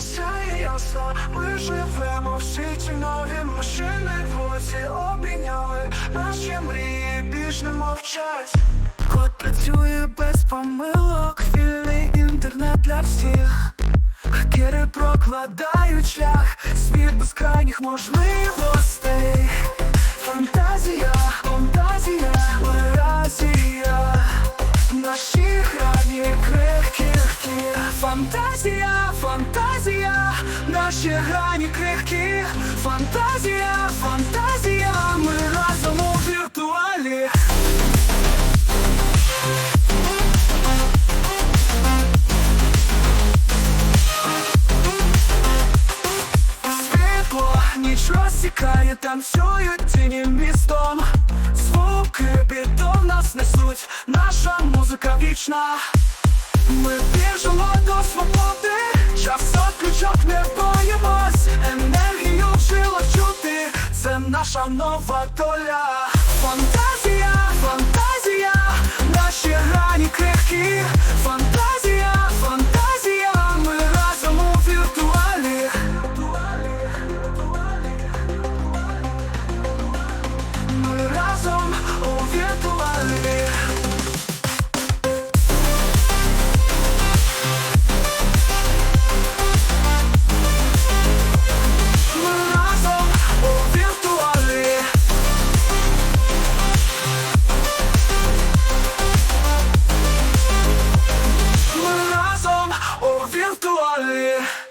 сяє ясно. Ми живемо в світі нові машини Вулиці обійняли Наші мрії більш не мовчать. Код працює без помилок Вільний інтернет для всіх. Хакери прокладають шлях Світ безкрайніх можливостей. Фантазія, фантазія, Еразія Наші грані крихкі Фантазія, фантазія, наші грані крихкі Фантазія, фантазія, ми разом у віртуалі. Світло, ніч розсікає, танцюють тіні містом. Звуки бітом нас несуть, наша музика вічна. Ми біжимо до свободи, час ключок не боїмось Енергію вчила чути, це наша нова доля to water.